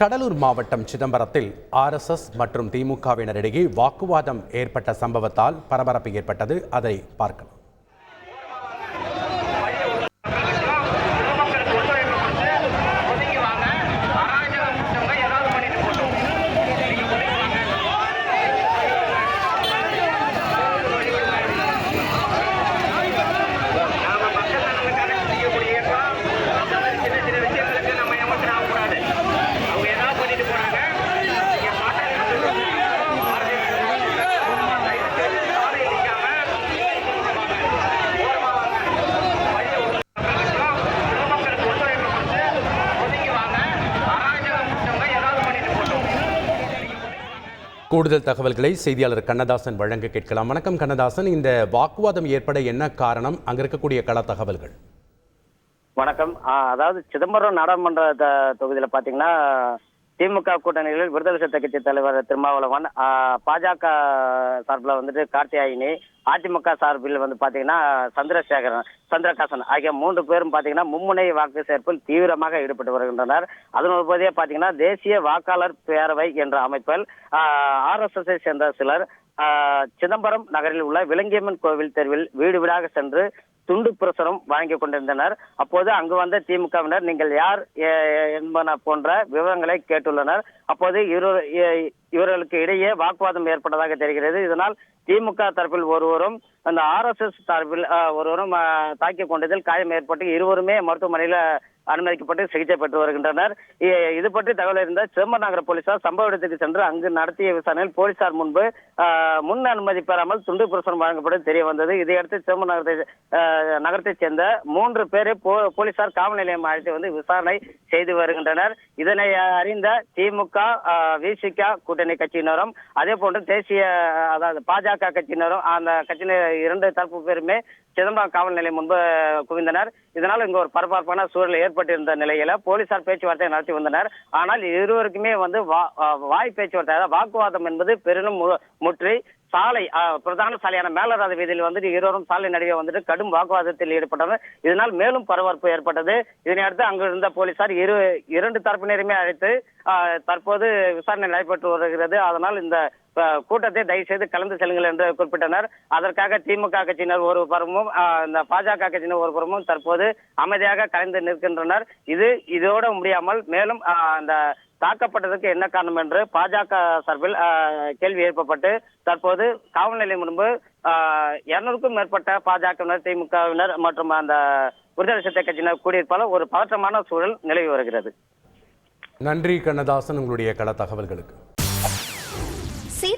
கடலூர் மாவட்டம் சிதம்பரத்தில் ஆர்எஸ்எஸ் மற்றும் திமுகவினரிடையே வாக்குவாதம் ஏற்பட்ட சம்பவத்தால் பரபரப்பு ஏற்பட்டது. அதை பார்க்கலாம். கூடுதல் தகவல்களை செய்தியாளர் கண்ணதாசன் வழங்க கேட்கலாம். வணக்கம் கண்ணதாசன். இந்த வாக்குவாதம் ஏற்பட என்ன காரணம்? அங்க இருக்கக்கூடிய கள தகவல்கள். வணக்கம். அதாவது சிதம்பரம் நாடாளுமன்ற தொகுதியில் தொகுதியில பாத்தீங்கன்னா திமுக கூட்டணிகளில் விடுதலை கட்சி தலைவர் திருமாவளவன் பாஜக சார்பில் வந்துட்டு கார்த்தியாயினி அதிமுக சார்பில் வந்து பாத்தீங்கன்னா சந்திரசேகரன் சந்திரகாசன் ஆகிய மூன்று பேரும் பாத்தீங்கன்னா மும்முனை வாக்கு சேர்ப்பில் தீவிரமாக ஈடுபட்டு வருகின்றனர். அதன் உபதியே பாத்தீங்கன்னா தேசிய வாக்காளர் பேரவை என்ற அமைப்பில் ஆர்எஸ்எஸ் சேர்ந்த சிலர் சிதம்பரம் நகரில் உள்ள விலங்கியம்மன் கோவில் தெருவில் வீடு வீடாக சென்று துண்டு பிரசுரம் வாங்கி கொண்டிருந்தனர். அப்போது அங்கு வந்த திமுகவினர் நீங்கள் யார்? என்பன போன்ற விவரங்களை கேட்டுள்ளனர். அப்போது இவர்களுக்கு இடையே வாக்குவாதம் ஏற்பட்டதாக தெரிகிறது. இதனால் திமுக தரப்பில் ஒருவரும் அந்த ஆர்எஸ்எஸ் தரப்பில் ஒருவரும் தாக்கி தாக்கிக் கொண்டதில் காயம் ஏற்பட்டு இருவருமே மருத்துவமனையில் அனுமதிக்கப்பட்டு சிகிச்சை பெற்று வருகின்றனர். இது பற்றி தகவல் இருந்த சிதம்பரம் நகர போலீசார் சம்பவ இடத்துக்கு சென்று அங்கு நடத்திய விசாரணையில் போலீசார் முன்பு முன் அனுமதி பெறாமல் துண்டு பிரசுரம் வழங்கப்பட்டு தெரிய வந்தது. இதையடுத்து சிதம்பரம் நகரத்தை நகரத்தைச் சேர்ந்த மூன்று பேரை போ- போலீசார் காவல் நிலையம் அழைத்து வந்து விசாரணை செய்து வருகின்றனர். இதனை அறிந்த திமுக விசிக கூட்டணி கட்சியினரும் அதே போன்று தேசிய அதாவது பாஜக கட்சியினரும் அந்த கட்சியினர் இரண்டு தரப்பு பேருமே சிதம்பரம் காவல் நிலையம் முன்பு குவிந்தனர். இதனால் இங்கு ஒரு பரபரப்பான சூழல் ஏற்பட்டிருந்த நிலையில போலீசார் பேச்சுவார்த்தை நடத்தி வந்தனர். ஆனால் இருவருக்குமே வந்து வா- வாய் பேச்சுவார்த்தை அதாவது வாக்குவாதம் என்பது பெரிதும் மு- முற்றி. சாலை பிரதான சாலையான மேலராத வீதியில் வந்துட்டு இருவரும் சாலை நடுவே வந்துட்டு கடும் வாக்குவாதத்தில் ஈடுபட்டனர். இதனால் மேலும் பரபரப்பு ஏற்பட்டது. இதனை அடுத்து அங்கு இருந்த போலீசார் இரு இரண்டு தரப்பினருமே அழைத்து தற்போது விசாரணை நடைபெற்று வருகிறது. அதனால் இந்த கூட்டத்தை தயவு செய்து கலந்து செல்லுங்கள் என்று குறிப்பிட்டனர். அதற்காக திமுக கட்சியினர் ஒரு புறமும் இந்த பாஜக கட்சியினர் ஒரு புறமும் தற்போது அமைதியாக கலைந்து நிற்கின்றனர். இது இதோட முடியாமல் மேலும் அந்த தாக்கப்பட்டதற்கு என்ன காரணம் என்று பாஜக சார்பில் கேள்வி எழுப்பப்பட்டு தற்போது காவல் நிலையம் முன்பு இருநூறுக்கும் மேற்பட்ட பாஜகவினர் திமுகவினர் மற்றும் அந்த விடுதலை கட்சியினர் கூடியிருப்பால் ஒரு பதற்றமான சூழல் நிலவி வருகிறது. நன்றி கண்ணதாசன் உங்களுடைய கள தகவல்களுக்கு.